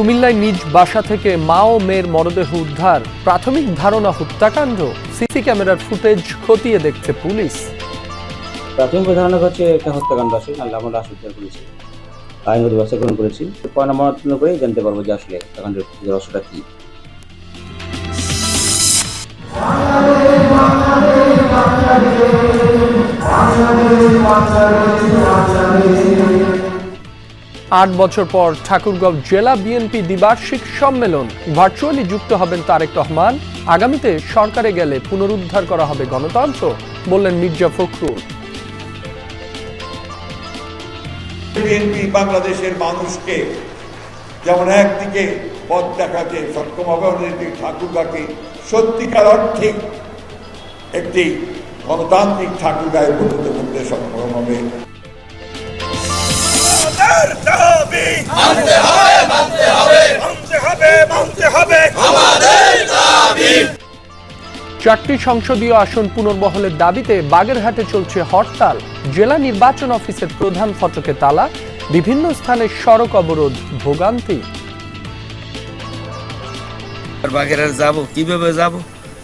কুমিল্লায় নিজ বাসা থেকে মা ও মেয়ের মরদেহ উদ্ধার। প্রাথমিক ধারণা হত্যাকাণ্ড। সিসি ক্যামেরার ফুটেজ খতিয়ে দেখছে পুলিশ। প্রাথমিক ধারণা হচ্ছে একটা হত্যাকাণ্ড আছে নাহলে আমরা লাশ উদ্ধার করেছি? আইনগত ব্যবস্থা গ্রহণ করেছি। পয়নামতন করেই জানতে পারব যে আসলে হত্যাকাণ্ডের রহস্যটা কি। আট বছর পর ঠাকুরগাঁও জেলা বিএনপি দ্বিবার্ষিক সম্মেলন ভার্চুয়ালি যুক্ত হবেন তারেক রহমান। আগামীতে সরকারে গেলে পুনরুদ্ধার করা হবে গণতন্ত্র, বললেন মির্জা ফখরুল। বিএনপি বাংলাদেশের মানুষকে যেমন একদিকে পথ দেখাতে সক্ষম হবে, অন্যদিকে ঠাকুরগাকে সত্যিকার অর্থে একটি গণতান্ত্রিক ঠাকুরগায় পরিণত করতে সক্ষম হবে। আমাদের দাবি মানতে হবে মানতে হবে। মানতে হবে মানতে হবে। আমাদের দাবি। চারটি সংসদীয় আসন পুনর্বহলের দাবিতে বাগেরহাটে চলছে হরতাল। জেলা নির্বাচন অফিসের প্রধান ফটকে তালা বিভিন্ন স্থানে সড়ক অবরোধ ভোগান্তি। আর বাগের আর যাব কীভাবে যাব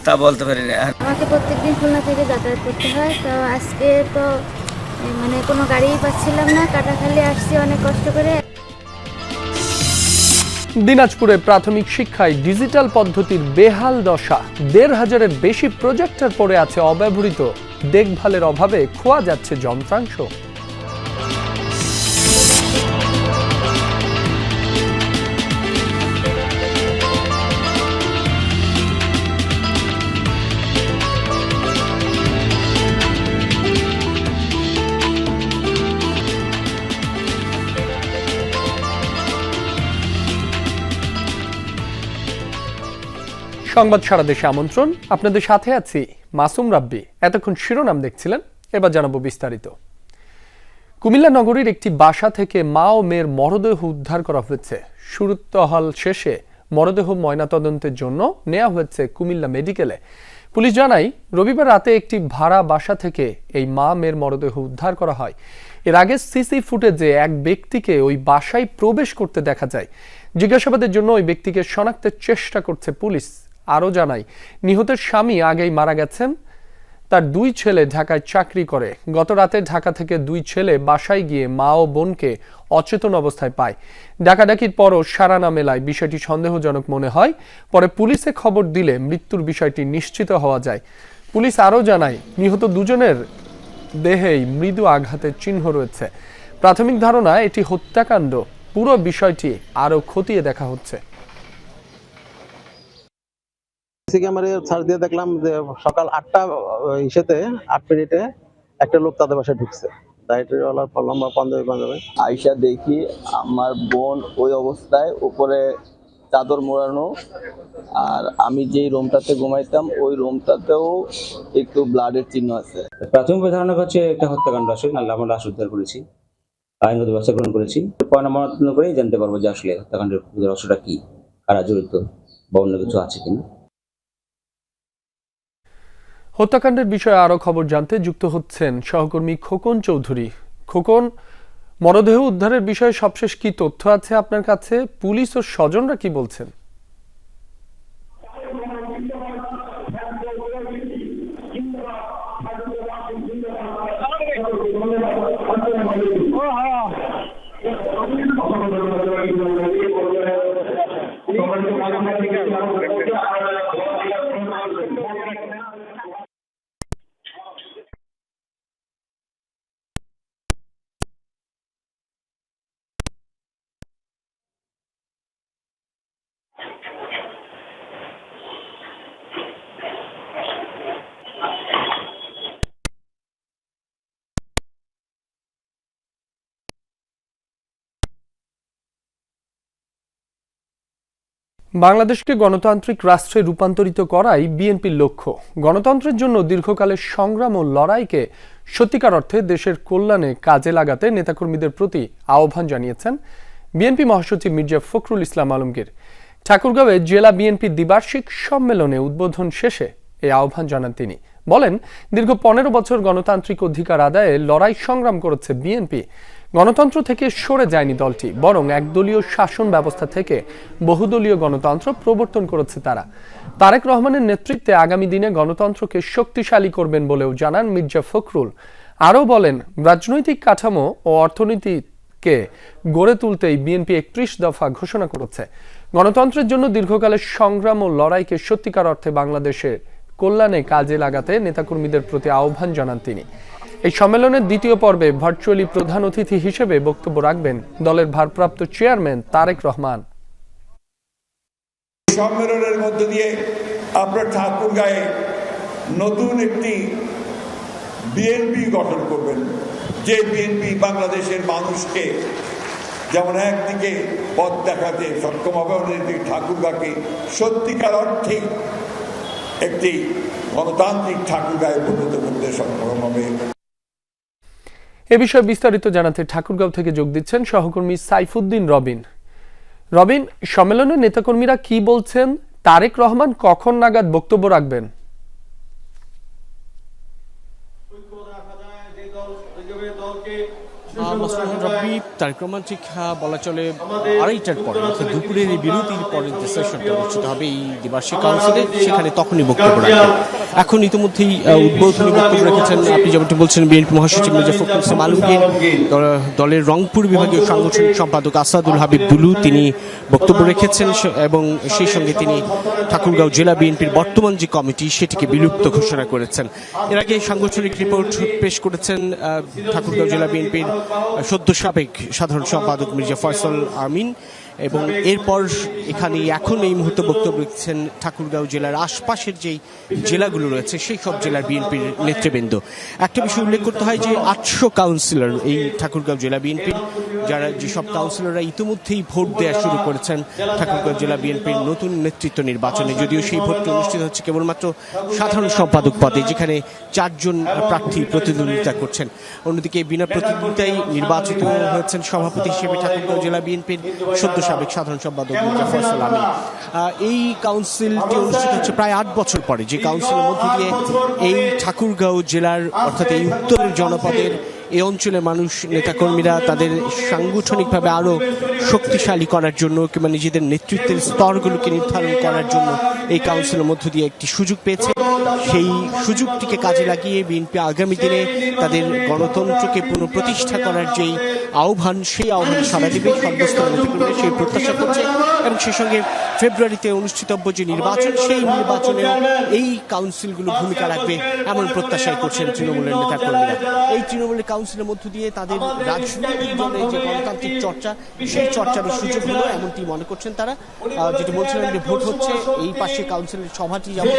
তা বলতে পারি না। আমাকে প্রত্যেকদিন খুলনা থেকে যাতায়াত করতে হয় তো আজকে তো মানে কোনো গাড়িই পাচ্ছিলাম না, কাটাখালি আসছি অনেক কষ্ট করে। দিনাজপুরে প্রাথমিক শিক্ষায় ডিজিটাল পদ্ধতির বেহাল দশা। দেড় হাজারের বেশি প্রজেক্টর পড়ে আছে অব্যবহৃত। দেখভালের অভাবে খোয়া যাচ্ছে যন্ত্রাংশ। সংবাদ সারা দেশে আমন্ত্রণ। আপনাদের সাথে আছি মাসুম রাব্বি। এতক্ষণ শিরোনাম দেখছিলেন, এবার জানাব বিস্তারিত। কুমিল্লা নগরীর একটি বাসা থেকে মা ও মেয়ের মরদেহ উদ্ধার করা হয়েছে। সুরতহল শেষে মরদেহ ময়নাতদন্তের জন্য নেওয়া হয়েছে কুমিল্লা মেডিকেলে। পুলিশ জানায়, রবিবার রাতে একটি ভাড়া বাসা থেকে এই মা মেয়ের মরদেহ উদ্ধার করা হয়। এর আগে সিসি ফুটেজে এক ব্যক্তিকে ওই বাসায় প্রবেশ করতে দেখা যায়। জিজ্ঞাসাবাদের জন্য ওই ব্যক্তিকে শনাক্তের চেষ্টা করছে পুলিশ। আরও জানায় নিহতের স্বামী আগেই মারা গেছেন। তার দুই ছেলে ঢাকায় চাকরি করে। গত রাতে ঢাকা থেকে দুই ছেলে বাসায় গিয়ে মা ও বোনকে অচেতন অবস্থায় পায়। ডাকাডাকির পরও সারা না মেলায় বিষয়টি সন্দেহজনক মনে হয়। পরে পুলিশে খবর দিলে মৃত্যুর বিষয়টি নিশ্চিত হওয়া যায়। পুলিশ আরও জানায়, নিহত দুজনের দেহেই মৃদু আঘাতের চিহ্ন রয়েছে। প্রাথমিক ধারণা, এটি হত্যাকাণ্ড। পুরো বিষয়টি আরও খতিয়ে দেখা হচ্ছে। সিসি ক্যামেরায় সার্চ দিয়ে দেখলাম যে সকাল আটটা ইসেতে আট মিনিটে একটা লোক তাদের বাসায় ঢুকছে। ডায়েটারিওয়ালা লম্বা পাঞ্জাবি পাঞ্জাবি আইসা দেখি আমার বোন ওই অবস্থায় উপরে চাদর মোড়ানো আর আমি যেই রুমটাতে ঘুমাইতাম ওই রুমটাতেও একটু ব্লাডের চিহ্ন আছে। প্রাথমিক ধারণা হচ্ছে একটা হত্যাকাণ্ড আছে নাহলে আমরা লাশ উদ্ধার করেছি। আইনগত ব্যবস্থা গ্রহণ করেছি। পয়নামতন করেই জানতে পারব যে আসলে হত্যাকাণ্ডের রহস্যটা কি কারা জড়িত বা অন্য কিছু আছে কিনা। হত্যাকাণ্ডের বিষয়ে আরও খবর জানতে যুক্ত হচ্ছেন সহকর্মী খোকন চৌধুরী। খোকন, মরদেহ উদ্ধারের বিষয়ে সবশেষ কি তথ্য আছে আপনার কাছে? পুলিশ ও স্বজনরা কি বলছেন? বাংলাদেশকে গণতান্ত্রিক রাষ্ট্রে রূপান্তরিত করাই বিএনপির লক্ষ্য। গণতন্ত্রের জন্য দীর্ঘকালের সংগ্রাম ও লড়াইকে সত্যিকার অর্থে দেশের কল্যাণে কাজে লাগাতে নেতাকর্মীদের প্রতি আহ্বান জানিয়েছেন বিএনপি মহাসচিব মির্জা ফখরুল ইসলাম আলমগীর। ঠাকুরগাঁওয়ে জেলা বিএনপির দ্বিবার্ষিক সম্মেলনে উদ্বোধন শেষে এই আহ্বান জানান তিনি। বলেন, দীর্ঘ পনেরো বছর গণতান্ত্রিক অধিকার আদায়ে লড়াই সংগ্রাম করেছে বিএনপি। গণতন্ত্র থেকে সরে যায়নি দলটি, বরং একদলীয় শাসন ব্যবস্থা থেকে বহুদলীয় গণতন্ত্র প্রবর্তন করেছে তারা। তারেক রহমানের নেতৃত্বে আগামী দিনে গণতন্ত্রকে শক্তিশালী করবেন বলেও জানান মির্জা ফখরুল। আরও বলেন, রাজনৈতিক কাঠামো ও অর্থনীতিকে গড়ে তুলতেই বিএনপি একত্রিশ দফা ঘোষণা করেছে। গণতন্ত্রের জন্য দীর্ঘকালের সংগ্রাম ও লড়াইকে সত্যিকার অর্থে বাংলাদেশের কল্যাণে কাজে লাগাতে নেতাকর্মীদের প্রতি আহ্বান জানান তিনি। এই সম্মেলনের দ্বিতীয় পর্বে ভার্চুয়ালি প্রধান অতিথি হিসেবে বক্তব্য রাখবেন দলের ভারপ্রাপ্ত চেয়ারম্যান তারেক রহমান। সম্মেলনের মধ্য দিয়ে আপনার ঠাকুর গায়ে নতুন একটি বিএনপি গঠন করবেন। যে বিএনপি বাংলাদেশের মানুষকে যেমন একদিকে পথ দেখাতে সক্ষম হবে, অন্যদিকে ঠাকুরগাকে সত্যিকার অর্থে একটি গণতান্ত্রিক ঠাকুরগায় পরিণত করতে সক্ষম হবে। এ বিষয়ে বিস্তারিত জানাতে ঠাকুরগাঁও থেকে যোগ দিচ্ছেন সহকর্মী সাইফুদ্দিন রবিন। রবিন, সম্মেলনে নেতাকর্মীরা কি বলছেন? তারেক রহমান কখন নাগাদ বক্তব্য রাখবেন? মাসুদ রব্বি বলা চলে আড়াইটার পরে, অর্থাৎ দুপুরের এই বিরতির পরে যে সেশনটা অনুষ্ঠিত হবে এই দ্বিবার্ষিক কাউন্সিলে সেখানে তখনই বক্তব্য রাখবেন। এখন ইতিমধ্যেই উদ্বোধনী বক্তব্য রেখেছেন, আপনি যেমনটি বলছেন, বিএনপি মহাসচিব মির্জা ফখরুল ইসলাম আলমগীর দল- দলের রংপুর বিভাগীয় সাংগঠনিক সম্পাদক আসাদুল হাবিব বুলু তিনি বক্তব্য রেখেছেন এবং সেই সঙ্গে তিনি ঠাকুরগাঁও জেলা বিএনপির বর্তমান যে কমিটি, সেটিকে বিলুপ্ত ঘোষণা করেছেন। এর আগে সাংগঠনিক রিপোর্ট পেশ করেছেন ঠাকুরগাঁও জেলা বিএনপির সদ্য সাবেক সাধারণ সম্পাদক মির্জা ফয়সল আমিন। এবং এরপর এখানে এখন এই মুহূর্তে বক্তব্য রেখেছেন ঠাকুরগাঁও জেলার আশপাশের যেই জেলাগুলো রয়েছে, সেই সব জেলার বিএনপির নেতৃবৃন্দ। একটা বিষয় উল্লেখ করতে হয় যে আটশো কাউন্সিলর এই ঠাকুরগাঁও জেলা বিএনপির যারা যেসব কাউন্সিলররা ইতিমধ্যেই ভোট দেওয়া শুরু করেছেন ঠাকুরগাঁও জেলা বিএনপির নতুন নেতৃত্ব নির্বাচনে, যদিও সেই ভোটটি অনুষ্ঠিত হচ্ছে কেবলমাত্র সাধারণ সম্পাদক পদে, যেখানে চারজন প্রার্থী প্রতিদ্বন্দ্বিতা করছেন। অন্যদিকে বিনা প্রতিদ্বন্দ্বিতায় নির্বাচিত হয়েছেন সভাপতি হিসেবে ঠাকুরগাঁও জেলা বিএনপির সদ্য সাবেক সাধারণ সম্পাদক ফয়সাল এই কাউন্সিলটি অনুষ্ঠিত হচ্ছে প্রায় আট বছর পরে যে কাউন্সিলের মধ্য দিয়ে এই ঠাকুরগাঁও জেলার অর্থাৎ এই উত্তরের জনপদের এই অঞ্চলের মানুষ নেতাকর্মীরা তাদের সাংগঠনিকভাবে আরও শক্তিশালী করার জন্য কিংবা নিজেদের নেতৃত্বের স্তরগুলোকে নির্ধারণ করার জন্য এই কাউন্সিলের মধ্য দিয়ে একটি সুযোগ পেয়েছে। সেই সুযোগটিকে কাজে লাগিয়ে বিএনপি আগামী দিনে তাদের গণতন্ত্রকে পুনঃপ্রতিষ্ঠা করার যেই আহ্বান সেই আহ্বান সারা দেবে সর্বস্তর সেই প্রত্যাশা করছে এবং সেই সঙ্গে ফেব্রুয়ারিতে অনুষ্ঠিতব্য যে নির্বাচন, সেই নির্বাচনে এই কাউন্সিলগুলো ভূমিকা রাখবে এমন প্রত্যাশাই করছেন তৃণমূলের নেতাকর্মীরা। এই তৃণমূলের কাউন্সিলের মধ্য দিয়ে তাদের রাজনৈতিক দলের যে গণতান্ত্রিক চর্চা, সেই চর্চার সুযোগ হলো, এমনটি মনে করছেন তারা। যেটি বলছিলেন যে ভোট হচ্ছে, এই পাশে কাউন্সিলের সভাটি যেমন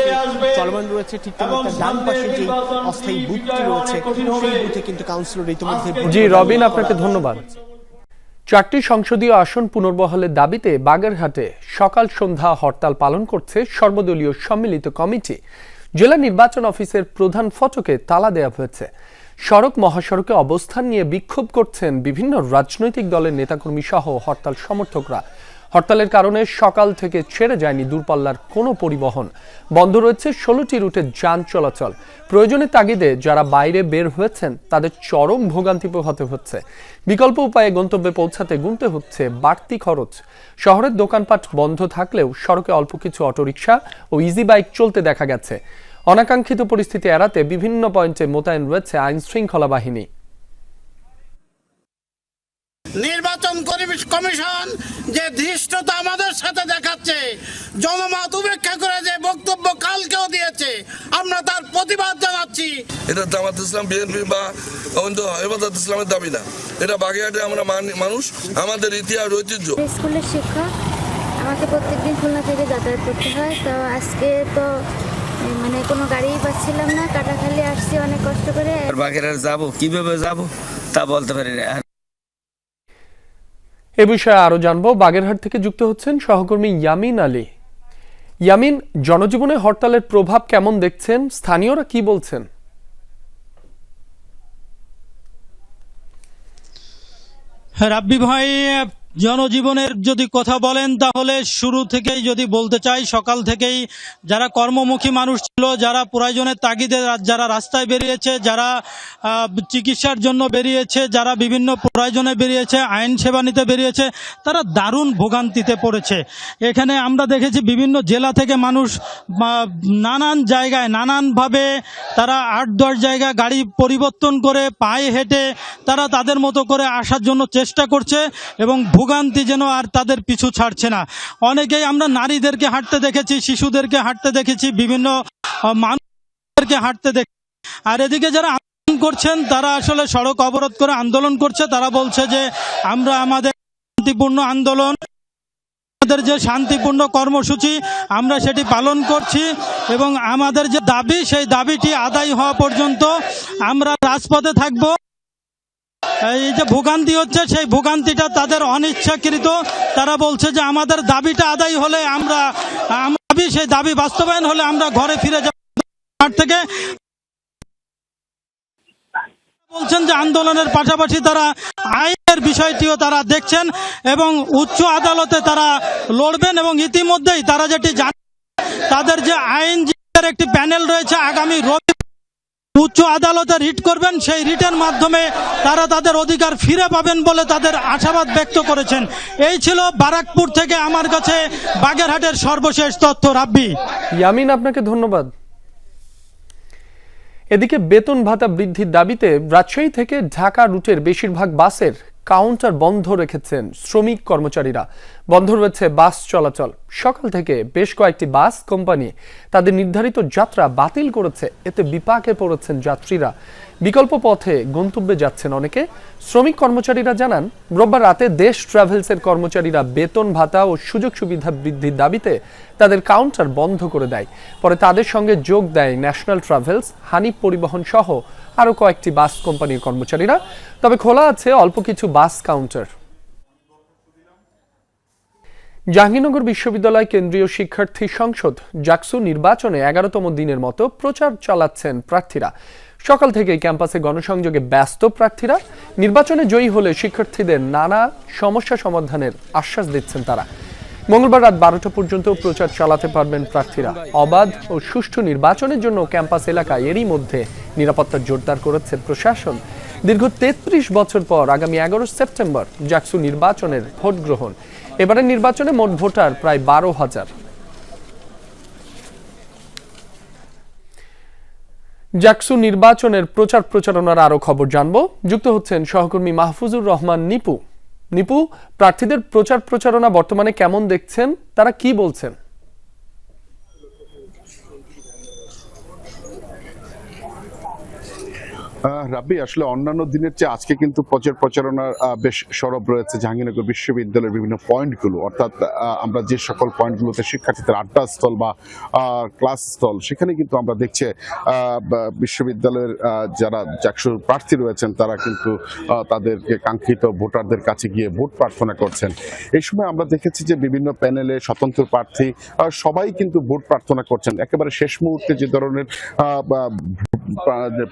চলমান রয়েছে, ঠিক তেমন তার ডান পাশে যে অস্থায়ী বুথটি রয়েছে, সেই বুথে কিন্তু কাউন্সিলর ইতিমধ্যে জি, রবিন, আপনাকে ধন্যবাদ। চারটি সংসদীয় আসন পুনর্বহলের দাবিতে বাগেরহাটে সকাল সন্ধ্যা হরতাল পালন করছে সর্বদলীয় সম্মিলিত কমিটি। জেলা নির্বাচন অফিসের প্রধান ফটকে তালা দেওয়া হয়েছে। সড়ক মহাসড়কে অবস্থান নিয়ে বিক্ষোভ করছেন বিভিন্ন রাজনৈতিক দলের নেতাকর্মী সহ হরতাল সমর্থকরা। হরতালের কারণে সকাল থেকে ছেড়ে যায়নি দূরপাল্লার কোনো পরিবহন। বন্ধ রয়েছে ষোলোটি রুটে যান চলাচল। প্রয়োজনের তাগিদে যারা বাইরে বের হয়েছেন, তাদের চরম ভোগান্তি পোহাতে হচ্ছে। বিকল্প উপায়ে গন্তব্যে পৌঁছাতে গুনতে হচ্ছে বাড়তি খরচ। শহরের দোকানপাট বন্ধ থাকলেও সড়কে অল্প কিছু অটোরিকশা ও ইজি বাইক চলতে দেখা গেছে। অনাকাঙ্ক্ষিত পরিস্থিতি এড়াতে বিভিন্ন পয়েন্টে মোতায়েন রয়েছে আইন শৃঙ্খলা বাহিনী। নির্বাচন কমিশন যে ধৃষ্টতা আমাদের সাথে দেখাচ্ছে জনমত উপেক্ষা করে যে বক্তব্য কালকেও দিয়েছে আমরা তার প্রতিবাদ জানাচ্ছি। এটা জামাত ইসলাম বিএনপি বা অন্ত হেফাজত ইসলামের দাবি না। এটা বাগেরহাটে আমরা মানুষ আমাদের ইতিহাস ঐতিহ্য। স্কুলের শিক্ষক আমাকে প্রত্যেকদিন খুলনা থেকে যাতায়াত করতে হয় তো আজকে তো মানে কোনো গাড়িই পাচ্ছিলাম না কাটাখালি আসছি অনেক কষ্ট করে। আর বাগের আর যাব কীভাবে যাব তা বলতে পারি না। আর এ বিষয়ে আরও জানব। বাগেরহাট থেকে যুক্ত হচ্ছেন সহকর্মী ইয়ামিন আলী। ইয়ামিন, জনজীবনে হরতালের প্রভাব কেমন দেখছেন? স্থানীয়রা কি বলছেন? হ্যাঁ রাব্বি ভাই জনজীবনের যদি কথা বলেন, তাহলে শুরু থেকেই যদি বলতে চাই, সকাল থেকেই যারা কর্মমুখী মানুষ ছিল, যারা প্রয়োজনের তাগিদে যারা রাস্তায় বেরিয়েছে, যারা চিকিৎসার জন্য বেরিয়েছে, যারা বিভিন্ন প্রয়োজনে বেরিয়েছে, আইন সেবা নিতে বেরিয়েছে, তারা দারুণ ভোগান্তিতে পড়েছে। এখানে আমরা দেখেছি বিভিন্ন জেলা থেকে মানুষ নানান জায়গায়, নানানভাবে তারা আট দশ জায়গায় গাড়ি পরিবর্তন করে পায়ে হেঁটে তারা তাদের মতো করে আসার জন্য চেষ্টা করছে এবং ভোগান্তি যেন আর তাদের পিছু ছাড়ছে না। অনেকেই আমরা নারীদেরকে হাঁটতে দেখেছি, শিশুদেরকে হাঁটতে দেখেছি, বিভিন্ন মানুষদেরকে হাঁটতে দেখি আর এদিকে যারা আন্দোলন করছেন, তারা আসলে সড়ক অবরোধ করে আন্দোলন করছে। তারা বলছে যে, আমরা আমাদের শান্তিপূর্ণ আন্দোলন, আমাদের যে শান্তিপূর্ণ কর্মসূচি, আমরা সেটি পালন করছি এবং আমাদের যে দাবি, সেই দাবিটি আদায় হওয়া পর্যন্ত আমরা রাজপথে থাকব। এই যে ভোগান্তি হচ্ছে, সেই ভোগান্তিটা তাদের অনিচ্ছাকৃত। তারা বলছে যে আমাদের দাবিটা আদায় হলে আমরা দাবি, সেই দাবি বাস্তবায়ন হলে আমরা ঘরে ফিরে যাব। থেকে বলছেন যে আন্দোলনের পাশাপাশি তারা আইনের বিষয়টিও তারা দেখছেন এবং উচ্চ আদালতে তারা লড়বেন এবং ইতিমধ্যেই তারা যেটি জান তাদের যে আইনজীবীদের একটি প্যানেল রয়েছে আগামী রবি উচ্চ আদালতে রিট করবেন, সেই রিটের মাধ্যমে তারা তাদের অধিকার ফিরে পাবেন বলে তাদের আশাবাদ ব্যক্ত করেছেন। এই ছিল বারাকপুর থেকে আমার কাছে বাগেরহাটের সর্বশেষ তথ্য। রাব্বি। ইয়ামিন, আপনাকে ধন্যবাদ। এদিকে বেতন ভাতা বৃদ্ধির দাবিতে রাজশাহী থেকে ঢাকা রুটের বেশিরভাগ বাসের কাউন্টার বন্ধ রেখেছেন শ্রমিক কর্মচারীরা। বন্ধ রয়েছে বাস চলাচল। সকাল থেকে বেশ কয়েকটি বাস কোম্পানি তাদের নির্ধারিত যাত্রা বাতিল করেছে। এতে বিপাকে পড়েছেন যাত্রীরা। বিকল্প পথে গন্তব্যে যাচ্ছেন অনেকে। শ্রমিক কর্মচারীরা জানান, রোববার রাতে দেশ ট্রাভেলসের কর্মচারীরা বেতন, ভাতা ও সুযোগ সুবিধা বৃদ্ধির দাবিতে তাদের কাউন্টার বন্ধ করে দেয়। পরে তাদের সঙ্গে যোগ দেয় ন্যাশনাল ট্রাভেলস, হানিফ পরিবহন সহ আরও কয়েকটি বাস কোম্পানির কর্মচারীরা। তবে খোলা আছে অল্প কিছু বাস কাউন্টার। জাহাঙ্গীরনগর বিশ্ববিদ্যালয় কেন্দ্রীয় শিক্ষার্থী সংসদ জাকসু নির্বাচনে এগারোতম দিনের মতো প্রচার চালাচ্ছেন প্রার্থীরা। সকাল থেকে ক্যাম্পাসে গণসংযোগে ব্যস্ত প্রার্থীরা। নির্বাচনে জয়ী হলে শিক্ষার্থীদের নানা সমস্যা সমাধানের আশ্বাস দিচ্ছেন তারা। মঙ্গলবার রাত বারোটা পর্যন্ত প্রচার চালাতে পারবেন প্রার্থীরা। অবাধ ও সুষ্ঠু নির্বাচনের জন্য ক্যাম্পাস এলাকায় এরই মধ্যে নিরাপত্তা জোরদার করেছে প্রশাসন। দীর্ঘ তেত্রিশ বছর পর আগামী এগারো সেপ্টেম্বর জাকসু নির্বাচনের ভোট গ্রহণ। এবারের নির্বাচনে মোট ভোটার প্রায় বারো হাজার। জাকসু নির্বাচনের প্রচার প্রচারণার আরও খবর জানব। যুক্ত হচ্ছেন সহকর্মী মাহফুজুর রহমান নিপু। নিপু প্রার্থীদের প্রচার প্রচারণা বর্তমানে কেমন দেখছেন? তারা কি বলছেন? রাব্বি, আসলে অন্যান্য দিনের চেয়ে আজকে কিন্তু প্রচার প্রচারণার বেশ সরব রয়েছে জাহাঙ্গীরনগর বিশ্ববিদ্যালয়ের বিভিন্ন পয়েন্টগুলো। অর্থাৎ আমরা যে সকল পয়েন্টগুলোতে শিক্ষার্থীদের আড্ডা স্থল বা ক্লাস স্থল, সেখানে কিন্তু আমরা দেখছি বিশ্ববিদ্যালয়ের যারা চাকসুর প্রার্থী রয়েছেন, তারা কিন্তু তাদেরকে কাঙ্ক্ষিত ভোটারদের কাছে গিয়ে ভোট প্রার্থনা করছেন। এই সময় আমরা দেখেছি যে বিভিন্ন প্যানেলে স্বতন্ত্র প্রার্থী সবাই কিন্তু ভোট প্রার্থনা করছেন। একেবারে শেষ মুহূর্তে যে ধরনের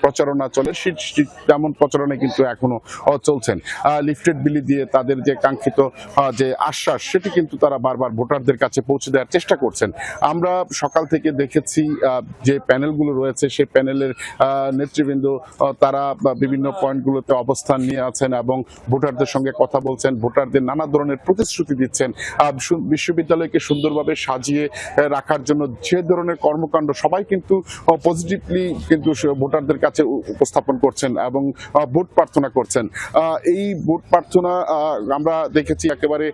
প্রচারণা চলে সে- তেমন প্রচারণা কিন্তু এখনও চলছেন। লিফটেড বিলি দিয়ে তাদের যে কাঙ্ক্ষিত যে আশ্বাস, সেটি কিন্তু তারা বারবার ভোটারদের কাছে পৌঁছে দেওয়ার চেষ্টা করছেন। আমরা সকাল থেকে দেখেছি যে প্যানেলগুলো রয়েছে, সেই প্যানেলের নেতৃবৃন্দ তারা বিভিন্ন পয়েন্টগুলোতে অবস্থান নিয়ে আছেন এবং ভোটারদের সঙ্গে কথা বলছেন, ভোটারদের নানা ধরনের প্রতিশ্রুতি দিচ্ছেন। বিশ্ববিদ্যালয়কে সুন্দরভাবে সাজিয়ে রাখার জন্য যে ধরনের কর্মকাণ্ড সবাই কিন্তু পজিটিভলি কিন্তু ভোটারদের কাছে উ- উপস্থাপন করছেন এবং ভোট প্রার্থনা করছেন। এই ভোট প্রার্থনা আমরা দেখেছি একেবারে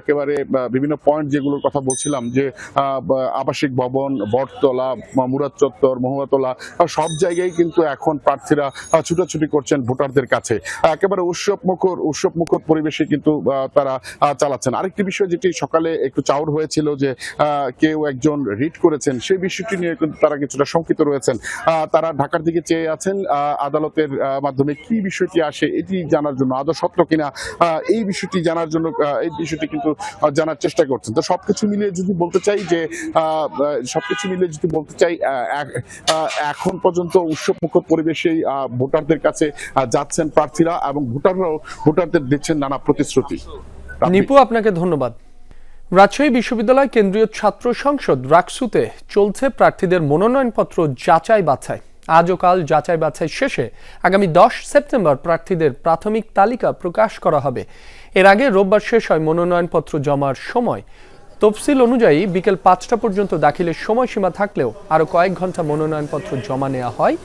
একেবারে বিভিন্ন পয়েন্ট যেগুলোর কথা বলছিলাম যে আবাসিক ভবন, বটতলা মুরাদ চত্বর, মহুয়াতলা সব জায়গায় কিন্তু এখন প্রার্থীরা ছুটাছুটি করছেন ভোটারদের কাছে। একেবারে উৎসব মুখর উৎসব মুখর পরিবেশে কিন্তু তারা চালাচ্ছেন। আরেকটি বিষয় যেটি সকালে একটু চাউর হয়েছিল যে কেউ একজন রিট করেছেন, সেই বিষয়টি নিয়ে কিন্তু তারা কিছুটা শঙ্কিত রয়েছেন। তারা ঢাকার দিকে চেয়ে আছেন আদালতের মাধ্যমে কি বিষয়টি আসে এটি জানার জন্য, আদৌ সত্য কিনা এই বিষয়টি জানার জন্য এই বিষয়টি কিন্তু জানার চেষ্টা করছেন। তো সবকিছু মিলিয়ে যদি বলতে চাই যে সবকিছু মিলিয়ে যদি বলতে চাই এখন পর্যন্ত উৎসবমুখর পরিবেশেই ভোটারদের কাছে যাচ্ছেন প্রার্থীরা এবং ভোটাররাও ভোটারদের দিচ্ছেন নানা প্রতিশ্রুতি। নিপু, আপনাকে ধন্যবাদ। রাজশাহী বিশ্ববিদ্যালয় কেন্দ্রীয় ছাত্র সংসদ রাকসুতে চলছে প্রার্থীদের মনোনয়নপত্র যাচাই বাছাই আজ ও কাল যাচাই বাছাই শেষে আগামী দশ সেপ্টেম্বর প্রার্থীদের প্রাথমিক তালিকা প্রকাশ করা হবে। এর আগে রোববার শেষ হয় মনোনয়নপত্র জমার সময়। তফসিল অনুযায়ী বিকেল পাঁচটা পর্যন্ত দাখিলের সময়সীমা থাকলেও আরও কয়েক ঘণ্টা মনোনয়নপত্র জমা নেওয়া হয়।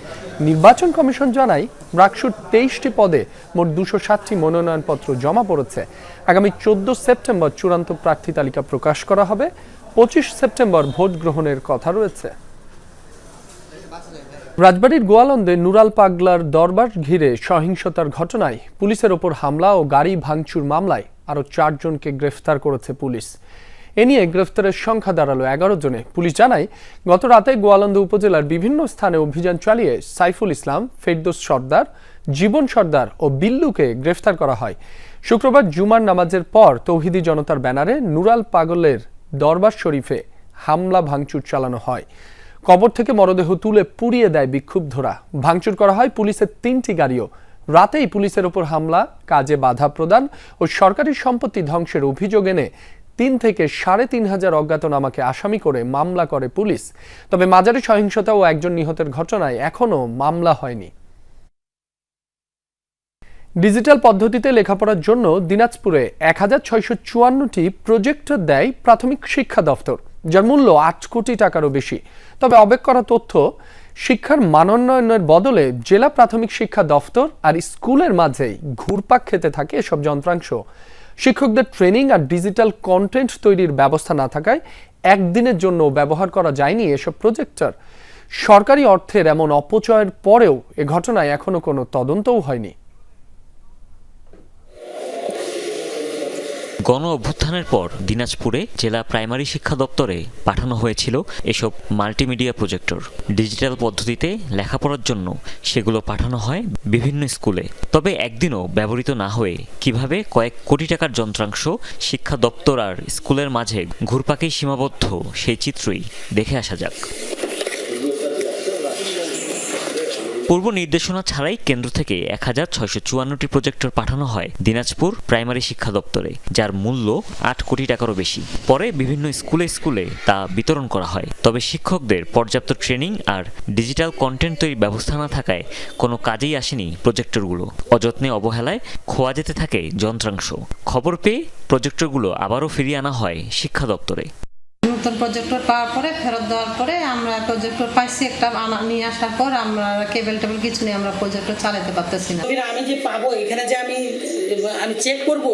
নির্বাচন কমিশন জানায় রাকসুর তেইশটি পদে মোট দুশো ষাটটি মনোনয়নপত্র জমা পড়েছে। আগামী চোদ্দ সেপ্টেম্বর চূড়ান্ত প্রার্থী তালিকা প্রকাশ করা হবে। পঁচিশ সেপ্টেম্বর ভোট গ্রহণের কথা রয়েছে। রাজবাড়ীর গোয়ালন্দে নুরাল পাগলার দরবার ঘিরে সহিংসতার ঘটনায় পুলিশের ওপর হামলা ও গাড়ি ভাঙচুর মামলায় আরও চারজনকে গ্রেফতার করেছে পুলিশ। এ নিয়ে গ্রেফতারের সংখ্যা দাঁড়াল এগারো জনে। পুলিশ জানায়, গত রাতে গোয়ালন্দ উপজেলার বিভিন্ন স্থানে অভিযান চালিয়ে সাইফুল ইসলাম, ফেরদোস সর্দার, জীবন সর্দার ও বিল্লুকে গ্রেফতার করা হয়। শুক্রবার জুমার নামাজের পর তৌহিদি জনতার ব্যানারে নুরাল পাগলের দরবার শরীফে হামলা ভাঙচুর চালানো হয়। কবর থেকে মরদেহ তুলে পুড়িয়ে দেয় বিক্ষুব্ধরা। ভাঙচুর করা হয় পুলিশের তিনটি গাড়িও। রাতেই পুলিশের ওপর হামলা, কাজে বাধা প্রদান ও সরকারি সম্পত্তি ধ্বংসের অভিযোগ এনে তিন থেকে সাড়ে তিন হাজার অজ্ঞাতনামাকে আসামি করে মামলা করে পুলিশ। তবে মাঝারি সহিংসতা ও একজন নিহতের ঘটনায় এখনও মামলা হয়নি। ডিজিটাল পদ্ধতিতে লেখাপড়ার জন্য দিনাজপুরে এক হাজার ছয়শো চুয়ান্নটি প্রজেক্টর দেয় প্রাথমিক শিক্ষা দফতর। যার মূল্য আট কোটি টাকারও বেশি। তবে অবাক করা তথ্য, শিক্ষার মানোন্নয়নের বদলে জেলা প্রাথমিক শিক্ষা দফতর আর স্কুলের মাঝেই ঘুরপাক খেতে থাকে এসব যন্ত্রাংশ। শিক্ষকদের ট্রেনিং আর ডিজিটাল কন্টেন্ট তৈরির ব্যবস্থা না থাকায় একদিনের জন্য ব্যবহার করা যায়নি এসব প্রজেক্টর। সরকারি অর্থের এমন অপচয়ের পরেও এ ঘটনায় এখনও কোনো তদন্তও হয়নি। গণ অভ্যুত্থানের পর দিনাজপুরে জেলা প্রাইমারি শিক্ষা দপ্তরে পাঠানো হয়েছিল এসব মাল্টিমিডিয়া প্রজেক্টর। ডিজিটাল পদ্ধতিতে লেখাপড়ার জন্য সেগুলো পাঠানো হয় বিভিন্ন স্কুলে। তবে একদিনও ব্যবহৃত না হয়ে কীভাবে কয়েক কোটি টাকার যন্ত্রাংশ শিক্ষা দপ্তর আর স্কুলের মাঝে ঘুরপাকেই সীমাবদ্ধ সেই চিত্রই দেখে আসা যাক। পূর্ব নির্দেশনা ছাড়াই কেন্দ্র থেকে এক হাজার ছয়শো চুয়ান্নটি প্রজেক্টর পাঠানো হয় দিনাজপুর প্রাইমারি শিক্ষা দপ্তরে, যার মূল্য আট কোটি টাকারও বেশি। পরে বিভিন্ন স্কুলে স্কুলে তা বিতরণ করা হয়। তবে শিক্ষকদের পর্যাপ্ত ট্রেনিং আর ডিজিটাল কন্টেন্ট তৈরির ব্যবস্থা না থাকায় কোনো কাজেই আসেনি প্রজেক্টরগুলো। অযত্নে অবহেলায় খোয়া যেতে থাকে যন্ত্রাংশ। খবর পেয়ে প্রজেক্টরগুলো আবারও ফিরিয়ে আনা হয় শিক্ষা দপ্তরে। নতুন প্রজেক্টর পাওয়ার পরে ফেরত দেওয়ার পরে আমরা প্রজেক্টর পাইছি একটা আনা নিয়ে আসার পর আমরা কেবল টেবিল কিছু নিয়ে আমরা প্রজেক্টর চালাতে পারতেছি না। আমি যে পাবো এখানে যে আমি আমি চেক করব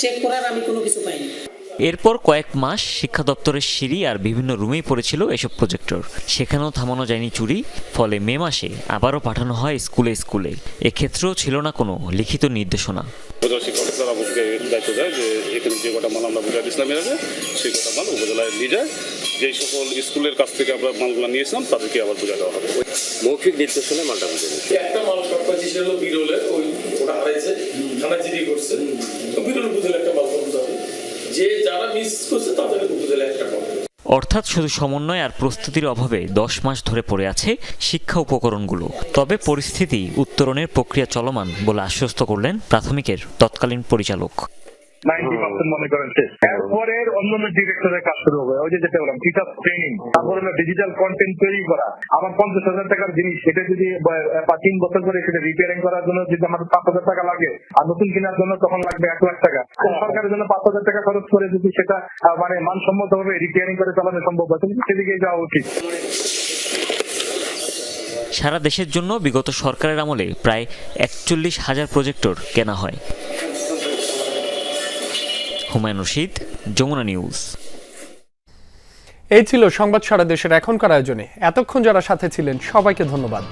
চেক করার আমি কোনো কিছু পাইনি। এরপর কয়েক মাস শিক্ষা দপ্তরের সিঁড়ি আর বিভিন্ন রুমেই পড়েছিল এসব প্রজেক্টর সেখানেও থামানো যায়নি চুরি ফলে মে মাসে আবারও পাঠানো হয় স্কুলে স্কুলে। এক্ষেত্রেও ছিল না কোনো লিখিত নির্দেশনা। দায়িত্ব দেয় যে এখানে যে কটা মাল আমরা বুঝাই ইসলামের আছে সেই কটা মাল উপজেলায় নিয়ে যায়। যেই সকল স্কুলের কাছ থেকে আমরা মালগুলো নিয়েছিলাম তাদেরকে আবার বুঝা দেওয়া হবে। মৌখিক নির্দেশনায় মালটা বুঝে একটা মাল সরকার ছিল বিরলে ওই ওটা হারাইছে থানা জিডি করছে। তো বিরল উপজেলা একটা মাল যাবে যে যারা মিস করছে তাদের উপজেলা একটা পাবে অর্থাৎ শুধু সমন্বয় আর প্রস্তুতির অভাবে দশ মাস ধরে পড়ে আছে শিক্ষা উপকরণগুলো। তবে পরিস্থিতি উত্তরণের প্রক্রিয়া চলমান বলে আশ্বস্ত করলেন প্রাথমিকের তৎকালীন পরিচালক। নাইনটি পার্সেন্ট মনে করেন শেষ এরপরে অন্যান্য ডিরেক্টরের কাজ শুরু হবে। ওই যে যেটা বললাম টিচার ট্রেনিং তারপর হলো ডিজিটাল কন্টেন্ট তৈরি করা। আমার পঞ্চাশ হাজার টাকার জিনিস সেটা যদি তিন বছর ধরে সেটা রিপেয়ারিং করার জন্য যদি আমাদের পাঁচ হাজার টাকা লাগে আর নতুন কেনার জন্য তখন লাগবে এক লাখ টাকা। সরকারের জন্য পাঁচ হাজার টাকা খরচ করে যদি সেটা মানে মানসম্মত ভাবে রিপেয়ারিং করে চালানো সম্ভব হয় সেদিকে যাওয়া উচিত। সারা দেশের জন্য বিগত সরকারের আমলে প্রায় একচল্লিশ হাজার প্রজেক্টর কেনা হয়। হুমায়ুন রশিদ, যমুনা নিউজ। এই ছিল সংবাদ সারা দেশের এখনকার আয়োজনে। এতক্ষণ যারা সাথে ছিলেন, সবাইকে ধন্যবাদ।